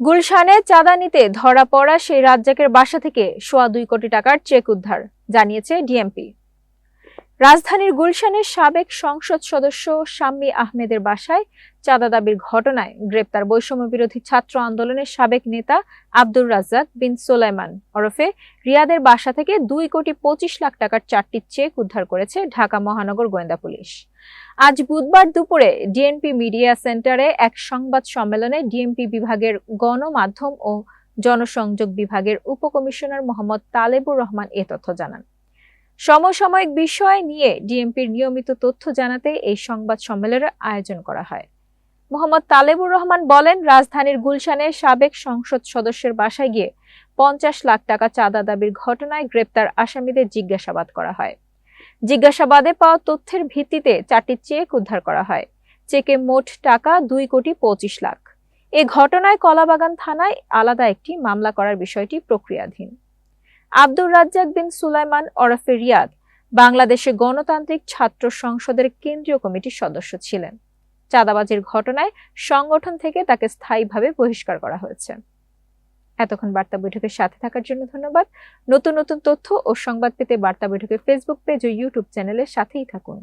গুলশানে চাঁদা নিতে ধরা পড়া সেই রাজ্জাকের বাসা থেকে সোয়া দুই কোটি টাকার চেক উদ্ধার, জানিয়েছে ডিএমপি। রাজধানীর গুলশানের সাবেক সংসদ সদস্য শাম্মী আহমেদের বাসায় চাঁদা দাবির ঘটনায় গ্রেপ্তার বৈষম্য বিরোধী ছাত্র আন্দোলনের সাবেক নেতা আব্দুর রাজ্জাক বিন সোলাইমান ওরফে রিয়াদের বাসা থেকে দুই কোটি পঁচিশ লাখ টাকার চারটি চেক উদ্ধার করেছে ঢাকা মহানগর গোয়েন্দা পুলিশ। আজ বুধবার দুপুরে ডিএনপি মিডিয়া সেন্টারে এক সংবাদ সম্মেলনে ডিএমপি বিভাগের গণমাধ্যম ও জনসংযোগ বিভাগের উপকমিশনার মোহাম্মদ তালেবুর রহমান এ তথ্য জানান। সমসাময়িক বিষয় নিয়ে ডিএমপির নিয়মিত তথ্য জানাতে এই সংবাদ সম্মেলনের আয়োজন করা হয়। মোহাম্মদ তালেবুর রহমান বলেন, রাজধানীর গুলশানে সাবেক সংসদ সদস্যের বাসায় গিয়ে পঞ্চাশ লাখ টাকা চাঁদা দাবির ঘটনায় গ্রেপ্তার আসামিদের জিজ্ঞাসাবাদ করা হয়। জিজ্ঞাসাবাদে পাওয়া তথ্যের ভিত্তিতে চারটি চেক উদ্ধার করা হয়। চেকে মোট টাকা দুই কোটি পঁচিশ লাখ। এ ঘটনায় কলাবাগান থানায় আলাদা একটি মামলা করার বিষয়টি প্রক্রিয়াধীন। আব্দুর রাজ্জাক বিন সুলাইমান ওরফে রিয়াদ বাংলাদেশে গণতান্ত্রিক ছাত্র সংসদের কেন্দ্রীয় কমিটির সদস্য ছিলেন। চাঁদাবাজির ঘটনায় সংগঠন থেকে তাকে স্থায়ীভাবে বহিষ্কার করা হয়েছে। এতক্ষণ বার্তা বৈঠকের সাথে থাকার জন্য ধন্যবাদ। নতুন নতুন তথ্য ও সংবাদ পেতে বার্তা বৈঠকের ফেসবুক পেজ ও ইউটিউব চ্যানেলের সাথেই থাকুন।